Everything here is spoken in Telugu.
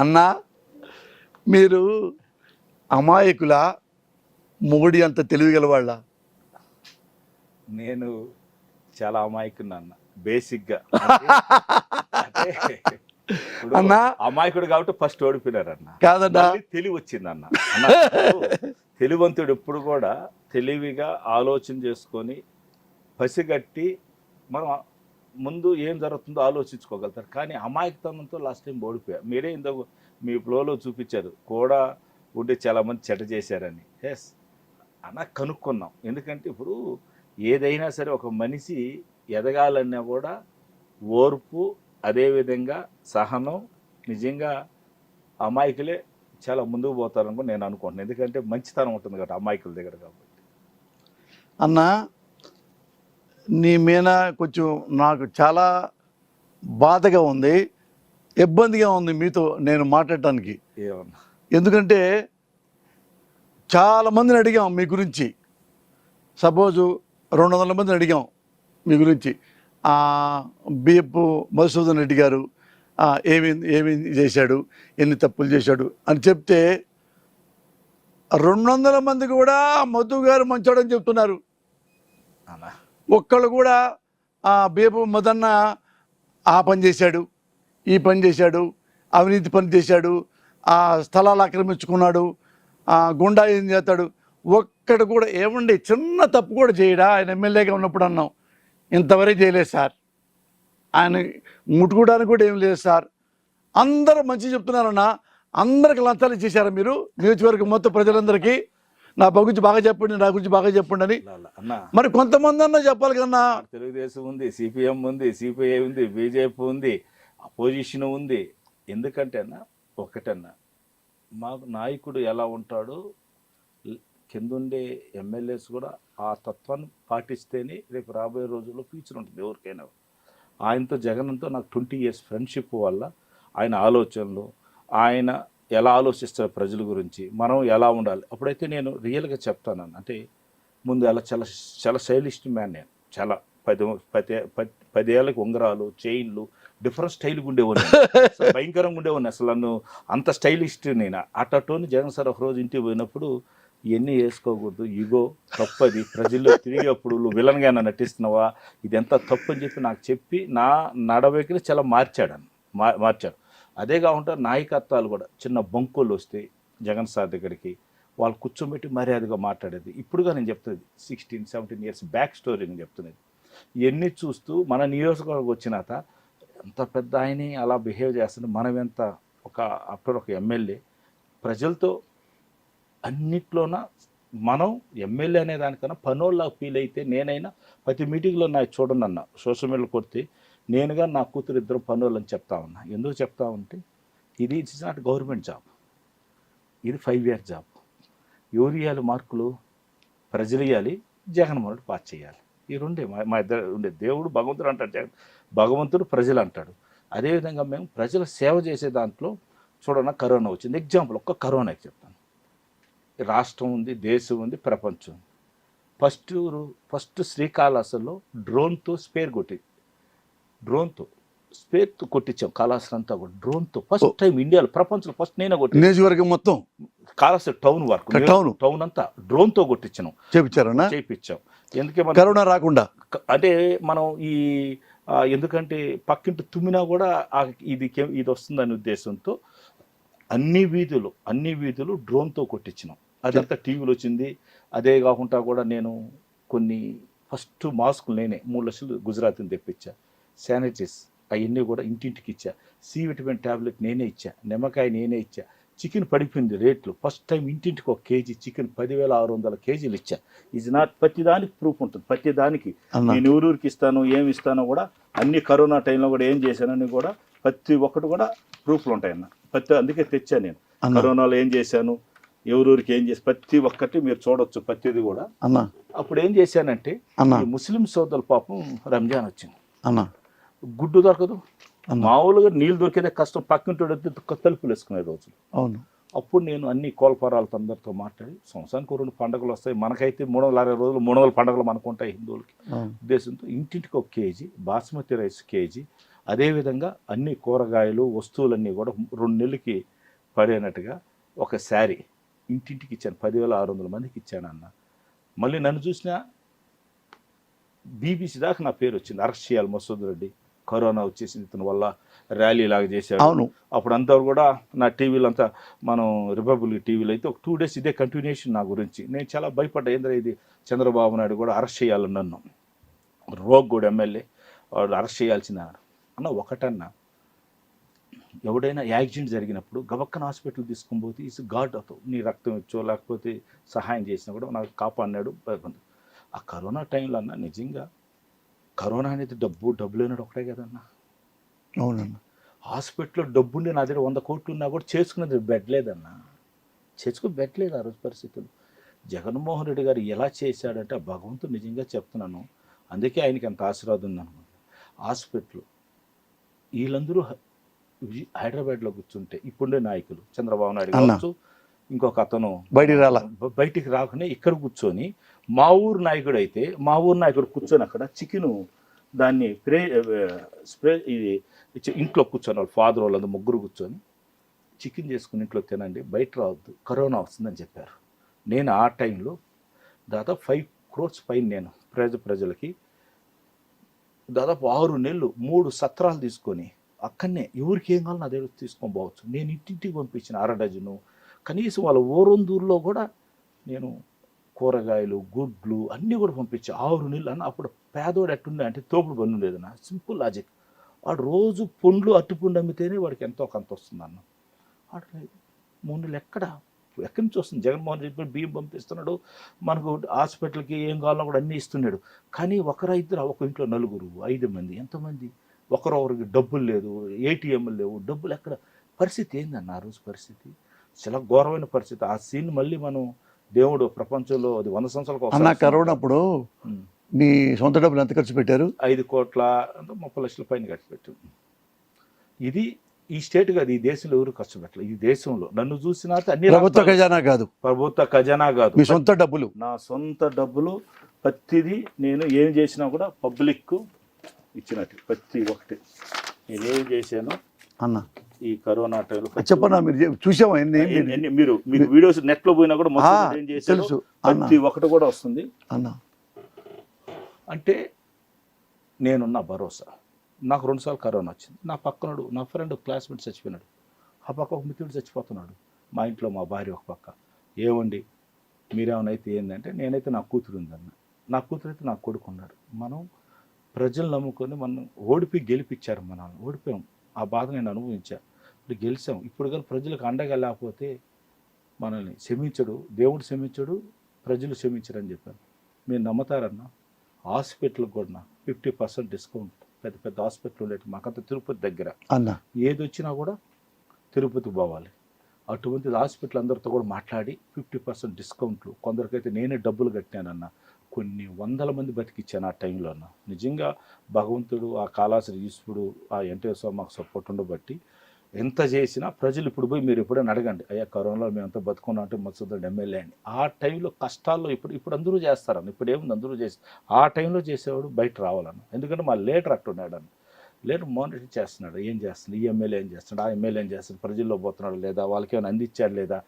అన్నా మీరు అమాయకుల మొగుడి అంత తెలివిగల వాళ్ళ నేను చాలా అమాయకున్నా అన్న బేసిక్గా. అన్నా. అమాయకుడు కాబట్టి ఫస్ట్ ఓడిపోయినారు అన్న కాదన్నా తెలివి వచ్చింది అన్న తెలివంతుడు ఎప్పుడు కూడా తెలివిగా ఆలోచన చేసుకొని పసిగట్టి మనం ముందు ఏం జరుగుతుందో ఆలోచించుకోగలుగుతారు. కానీ అమాయకతనంతో లాస్ట్ టైం ఓడిపోయారు మీరే ఇంత మీ ఫ్లోలో చూపించారు. కూడా ఉంటే చాలామంది చెట చేశారని. ఎస్ అన్న కనుక్కున్నాం. ఎందుకంటే ఇప్పుడు ఏదైనా సరే ఒక మనిషి ఎదగాలన్నా కూడా ఓర్పు అదేవిధంగా సహనం నిజంగా అమాయకులే చాలా ముందుకు పోతారని కూడా నేను అనుకుంటున్నాను. ఎందుకంటే మంచితనం ఉంటుంది కాబట్టి అమాయకుల దగ్గర కాబట్టి. అన్నా నీ మీద కొంచెం నాకు చాలా బాధగా ఉంది ఇబ్బందిగా ఉంది మీతో నేను మాట్లాడటానికి. ఎందుకంటే చాలా మందిని అడిగాం మీ గురించి. సపోజు రెండు వందల మందిని అడిగాం మీ గురించి. బిఎఫ్ మధుసూదన్ రెడ్డి గారు ఏమి ఏమి చేశాడు ఎన్ని తప్పులు చేశాడు అని చెప్తే రెండు వందల మంది కూడా మధు గారు మంచోడని చెప్తున్నారు. అన్న? ఒక్కళ్ళు కూడా ఆ బేపు మదన్న ఆ పని చేశాడు ఈ పని చేశాడు అవినీతి పని చేశాడు ఆ స్థలాలు ఆక్రమించుకున్నాడు ఆ గుండా ఏం చేస్తాడు ఒక్కడు కూడా ఏమండి చిన్న తప్పు కూడా చేయడా? ఆయన ఎమ్మెల్యేగా ఉన్నప్పుడు అన్నాం. ఇంతవరకు చేయలేదు సార్. ఆయన ముట్టుకోవడానికి కూడా ఏం లేదు సార్. అందరూ మంచి చెప్తున్నారన్నా అందరికి లంచాలు ఇచ్చేసారా మీరు. నియోజకవర్గం మొత్తం ప్రజలందరికీ నా గురించి బాగా చెప్పండి నా గురించి బాగా చెప్పండి అని. మరి కొంతమంది అన్నా చెప్పాలి కన్నా తెలుగుదేశం ఉంది సిపిఎం ఉంది సిపిఐ ఉంది బీజేపీ ఉంది అపోజిషన్ ఉంది. ఎందుకంటే అన్న ఒకటన్నా మాకు నాయకుడు ఎలా ఉంటాడో కిందుండే ఎమ్మెల్యేస్ కూడా ఆ తత్వాన్ని పాటిస్తేనే రేపు రాబోయే రోజుల్లో ఫ్యూచర్ ఉంటుంది ఎవరికైనా. ఆయనతో జగన్తో నాకు ట్వంటీ ఇయర్స్ ఫ్రెండ్షిప్ వల్ల ఆయన ఆలోచనలు ఆయన ఎలా ఆలోచిస్తారు ప్రజల గురించి మనం ఎలా ఉండాలి? అప్పుడైతే నేను రియల్గా చెప్తాను అంటే ముందు అలా చాలా చాలా స్టైలిస్ట్ మ్యాన్ నేను. చాలా పది పది పది పదేళ్ళకి ఉంగరాలు చైన్లు డిఫరెంట్ స్టైల్గా ఉండేవాడిని. భయంకరంగా ఉండేవాడిని. అసలు నన్ను అంత స్టైలిస్ట్ నేను. అట్టటోని జగన్ సార్ ఒకరోజు ఇంటికి పోయినప్పుడు ఇవన్నీ వేసుకోకూడదు. ఇగో తప్పది. ప్రజల్లో తిరిగేప్పుడు నువ్వు విలన్గా నటిస్తున్నావా? ఇది ఎంత తప్పు? అని చెప్పి నాకు చెప్పి నా నడవడికని చాలా మార్చాడు మా మార్చాడు. అదే కాకుండా నాయకత్వాలు కూడా చిన్న బొంకులు వస్తే జగన్ సార్ దగ్గరికి వాళ్ళు కూర్చోబెట్టి మర్యాదగా మాట్లాడేది. ఇప్పుడుగా నేను చెప్తుంది sixteen seventeen years back story నేను చెప్తున్నది. ఇవన్నీ చూస్తూ మన నియోజకవర్గం వచ్చినాక ఎంత పెద్ద ఆయనే అలా బిహేవ్ చేస్తుంది మనం ఎంత ఒక అప్పుడు ఒక ఎమ్మెల్యే ప్రజలతో అన్నిట్లోన మనం ఎమ్మెల్యే అనే దానికన్నా పనోళ్ళ ఫీల్ అయితే నేనైనా ప్రతి మీటింగ్లో నాకు చూడండి అన్న సోషల్ మీడియా కొడితే నేనుగా నా కూతురు ఇద్దరు పనులని అని చెప్తా ఉన్నా. ఎందుకు చెప్తా ఉంటే ఇది ఇట్స్ నాట్ గవర్నమెంట్ జాబ్ ఇది ఫైవ్ ఇయర్ జాబ్ యూరియాలు మార్కులు ప్రజలు ఇవ్వాలి జగన్మోహన్ రెడ్డి పాస్ చేయాలి. ఈ రెండే మా మా ఇద్దరు ఉండే. దేవుడు భగవంతుడు అంటాడు జగన్ భగవంతుడు ప్రజలు అంటాడు. అదేవిధంగా మేము ప్రజల సేవ చేసే దాంట్లో చూడన్న కరోనా వచ్చింది. ఎగ్జాంపుల్ ఒక్క కరోనాకి చెప్తాను. రాష్ట్రం ఉంది దేశం ఉంది ప్రపంచం ఉంది. ఫస్ట్ ఫస్ట్ శ్రీకాళహస్తిలో డ్రోన్తో స్పేర్ కొట్టి డ్రోన్తో. స్పేర్తో కొట్టించాం కాళహస్తి అంతా కూడా. డ్రోన్తో. ఫస్ట్ టైం ఇండియాలో ప్రపంచంలో ఫస్ట్ నేనే కొట్టి నియోజకవర్గం మొత్తం? Kalahasti town work. Town. Town అంతా డ్రోన్తో కొట్టించాం చేపించారన్నా చేయించాం ఎందుకే మనం కరోనా రాకుండా? అంటే మనం ఈ ఎందుకంటే పక్కింటి తుమ్మినా కూడా ఇది ఇది వస్తుందనే ఉద్దేశంతో అన్ని వీధులు అన్ని వీధులు డ్రోన్తో కొట్టించినాం. అదంతా టీవీలో వచ్చింది. అదే కాకుండా కూడా నేను కొన్ని ఫస్ట్ మాస్కులు నేనే. మూడు లక్షలు గుజరాత్ నుంచి తెప్పించా. శానిటైజ్ అవన్నీ కూడా ఇంటింటికి ఇచ్చా. సి విటమిన్ ట్యాబ్లెట్ నేనే ఇచ్చా. నిమ్మకాయ నేనే ఇచ్చా. చికెన్ పడిపోయింది రేట్లు. ఫస్ట్ టైం ఇంటింటికి ఒక కేజీ చికెన్ పదివేల ఆరు వందల కేజీలు ఇచ్చా. ఇది నాట్ ప్రతి దానికి ప్రూఫ్ ఉంటుంది. ప్రతి దానికి అన్న. నేను ఊరూరికి ఇస్తాను ఏమి ఇస్తానో కూడా అన్ని కరోనా టైంలో కూడా ఏం చేశానని కూడా ప్రతి ఒక్కటి కూడా ప్రూఫ్లు ఉంటాయన్న ప్రతి అందుకే తెచ్చాను నేను. అన్న. కరోనాలో ఏం చేశాను ఎవరూరికి ఏం చేసి ప్రతి ఒక్కటి మీరు చూడొచ్చు ప్రతిది కూడా. అన్న. అప్పుడు ఏం చేశానంటే అన్న. ముస్లిం సోదరుల పాపం రంజాన్ వచ్చింది. అన్న. గుడ్డు దొరకదు. మామూలుగా నీళ్ళు దొరికేదే కష్టం. పక్కింటోడు తలుపులు వేసుకునే రోజులు అవును. అప్పుడు నేను అన్ని కోల్పరాలతో అందరితో మాట్లాడి సంవత్సరానికి రెండు పండుగలు వస్తాయి. మనకైతే మూడు వందల అరవై రోజులు మూడు వందల పండుగలు మనకు ఉంటాయి హిందువులకి ఉద్దేశంతో ఇంటింటికి ఒక కేజీ బాస్మతి రైస్ కేజీ అదేవిధంగా అన్ని కూరగాయలు వస్తువులన్నీ కూడా రెండు నెలలకి పడేనట్టుగా ఒక శారీ ఇంటింటికి ఇచ్చాను. పదివేల ఆరు వందల మందికి ఇచ్చాను అన్న. మళ్ళీ నన్ను చూసిన బీబీసీ దాకా నా పేరు వచ్చింది. అరెస్ట్ చేయాలి మసూద్ రెడ్డి. కరోనా వచ్చేసింది ఇతని వల్ల ర్యాలీ లాగా చేశాడు. అవును. అప్పుడు అంతా కూడా నా టీవీలో అంతా మనం రిపబ్లిక్ టీవీలో అయితే ఒక టూ డేస్ ఇదే కంటిన్యూషన్ నా గురించి. నేను చాలా భయపడ్డా ఏంద్రా ఇది? చంద్రబాబు నాయుడు కూడా అరెస్ట్ చేయాలని నన్ను. రోగ్గూడ ఎమ్మెల్యే. వాడు అరెస్ట్ చేయాల్సిన అన్న ఒకటన్నా. ఎవడైనా యాక్సిడెంట్ జరిగినప్పుడు గబక్కన హాస్పిటల్ తీసుకొని పోతే ఈస్ గాడ్ నీ రక్తం ఇచ్చో లేకపోతే సహాయం చేసినా కూడా నాకు కాపాడినాడు ఆ కరోనా టైంలో అన్న నిజంగా కరోనా అనేది డబ్బు డబ్బు లేనాడు ఒకటే కదన్నా. అవునన్న. హాస్పిటల్లో డబ్బుండి నా దగ్గర వంద కోట్లు ఉన్నా కూడా చేసుకునేది బెడ్ లేదన్నా. చేసుకుని బెడ్ లేదు ఆ రోజు పరిస్థితులు. జగన్మోహన్ రెడ్డి గారు ఎలా చేశాడంటే ఆ భగవంతుడు నిజంగా చెప్తున్నాను. అందుకే ఆయనకి అంత ఆశీర్వాదం ఉంది అనుకుంటా. హాస్పిటల్. వీళ్ళందరూ హైదరాబాద్లో కూర్చుంటే ఇప్పుడే నాయకులు చంద్రబాబు నాయుడు. కావచ్చు ఇంకొక అతను బయటికి రాలా? బయటికి రాకుండా ఇక్కడ కూర్చొని మా ఊరు నాయకుడు అయితే మా ఊరు నాయకుడు కూర్చొని అక్కడ చికెను దాన్ని ప్రే స్ప్రే ఇది ఇంట్లో కూర్చొని వాళ్ళు ఫాదర్ వాళ్ళందరూ ముగ్గురు కూర్చొని చికెన్ చేసుకుని ఇంట్లో తినండి బయట రావద్దు కరోనా వస్తుందని చెప్పారు. నేను ఆ టైంలో దాదాపు ఫైవ్ క్రోర్స్ పైన నేను ప్రజ ప్రజలకి దాదాపు ఆరు నెలలు మూడు సత్రాలు తీసుకొని అక్కడనే ఎవరికి ఏం కావాలో నా దగ్గర తీసుకొని పోవచ్చు. నేను ఇంటింటికి పంపించిన అర డజను కనీసం వాళ్ళ ఓరొందూరులో కూడా నేను కూరగాయలు గుడ్లు అన్నీ కూడా పంపించి ఆరు నెలలు అన్న అప్పుడు పేదోడు ఎట్టుండే అంటే తోపుడు బండి ఉండేది నా సింపుల్ లాజిక్ వాడు రోజు పండ్లు అట్టుపుండు అమ్మితేనే వాడికి ఎంతో కొంత వస్తుంది అన్న వాడు మూడు నెలలు ఎక్కడ? ఎక్కడి నుంచి వస్తుంది? జగన్మోహన్ రెడ్డి బియ్యం పంపిస్తున్నాడు మనకు హాస్పిటల్కి ఏం కావాలో కూడా అన్నీ ఇస్తున్నాడు. కానీ ఒకరు ఇద్దరు ఒక ఇంట్లో నలుగురు ఐదు మంది ఎంతమంది ఒకరొకరికి డబ్బులు లేదు ఏటీఎంలు లేవు డబ్బులు ఎక్కడ? పరిస్థితి ఏందన్న ఆ రోజు పరిస్థితి? చాలా ఘోరమైన పరిస్థితి. ఆ సీన్ మళ్ళీ మనం దేవుడు ప్రపంచంలో అది వంద సంవత్సరాలకు అన్న కరోనా అప్పుడు. మీ సొంత డబ్బులు ఎంత ఖర్చు పెట్టారు? ఐదు కోట్ల ముప్పై లక్షల పైన ఖర్చు పెట్టు ఇది ఈ స్టేట్ కాదు ఈ దేశంలో ఎవరు ఖర్చు పెట్టలేదు. ఈ దేశంలో నన్ను చూసినా అన్ని ప్రభుత్వ ఖజానా కాదు. ప్రభుత్వ ఖజానా కాదు. మీ సొంత డబ్బులు. నా సొంత డబ్బులు ప్రతిదీ నేను ఏం చేసినా కూడా పబ్లిక్ ఇచ్చినట్టు ప్రతి ఒక్కటి. నేను చేశానో అన్న ఈ కరోనా టైంలో చెప్పన్నా మీరు చూసామా ఎన్ని మీరు మీరు వీడియోస్ నెట్లో పోయినా కూడా తెలుసు. ప్రతి ఒక్కటి కూడా వస్తుంది. అన్న. అంటే నేనున్న భరోసా. నాకు రెండుసార్లు కరోనా వచ్చింది. నా పక్కనడు నా ఫ్రెండ్ క్లాస్మేట్ చచ్చిపోయినాడు. ఆ పక్క ఒక మిత్రుడు చచ్చిపోతున్నాడు. మా ఇంట్లో మా భార్య ఒక పక్క. ఏమండి? మీరేమైనా అయితే ఏంటంటే నేనైతే నా కూతురు ఉందన్న. నా కూతురు అయితే నా కొడుకు ఉన్నాడు. మనం ప్రజలు నమ్ముకొని మనం ఓడిపి గెలిపించారు మనం ఓడిపోయాం. ఆ బాధ నేను అనుభవించా. ఇప్పుడు గెలిచాం. ఇప్పుడు కానీ ప్రజలకు అండగా లేకపోతే మనల్ని క్షమించడు. దేవుడు క్షమించడు ప్రజలు క్షమించరు అని చెప్పాను మీరు నమ్ముతారన్నా? హాస్పిటల్కి కూడా ఫిఫ్టీ పర్సెంట్ డిస్కౌంట్ పెద్ద పెద్ద హాస్పిటల్ ఉండేది మాకంత తిరుపతి దగ్గర. అన్న. ఏది వచ్చినా కూడా తిరుపతి పోవాలి. అటువంటి హాస్పిటల్ అందరితో కూడా మాట్లాడి ఫిఫ్టీ పర్సెంట్ డిస్కౌంట్లు. కొందరికైతే నేనే డబ్బులు కట్టానన్న. కొన్ని వందల మంది బతికిచ్చాను ఆ టైంలో అన్న. నిజంగా భగవంతుడు ఆ కాళాశ్రీ ఈశ్వరుడు ఆ స్వామి మాకు సపోర్ట్ ఉండబట్టి ఎంత చేసినా ప్రజలు ఇప్పుడు పోయి మీరు ఎప్పుడైనా అడగండి అయ్యా కరోనాలో మేము ఎంత బతుకున్నాం అంటే మత్స్యదొడ్డి ఎమ్మెల్యే అని. ఆ టైంలో కష్టాల్లో ఇప్పుడు ఇప్పుడు అందరూ చేస్తారని ఇప్పుడు ఏముంది అందరూ చేసి ఆ టైంలో చేసేవాడు బయట రావాలన్న. ఎందుకంటే మా లేటర్ అట్టున్నాడు అన్న లేటర్ మానిటర్ చేస్తున్నాడు ఏం చేస్తున్నాడు ఈ ఎమ్మెల్యే ఏం చేస్తున్నాడు ఆ ఎమ్మెల్యే ఏం చేస్తున్నాడు ప్రజల్లో పోతున్నాడు లేదా వాళ్ళకి ఏమైనా అందించాడు లేదా?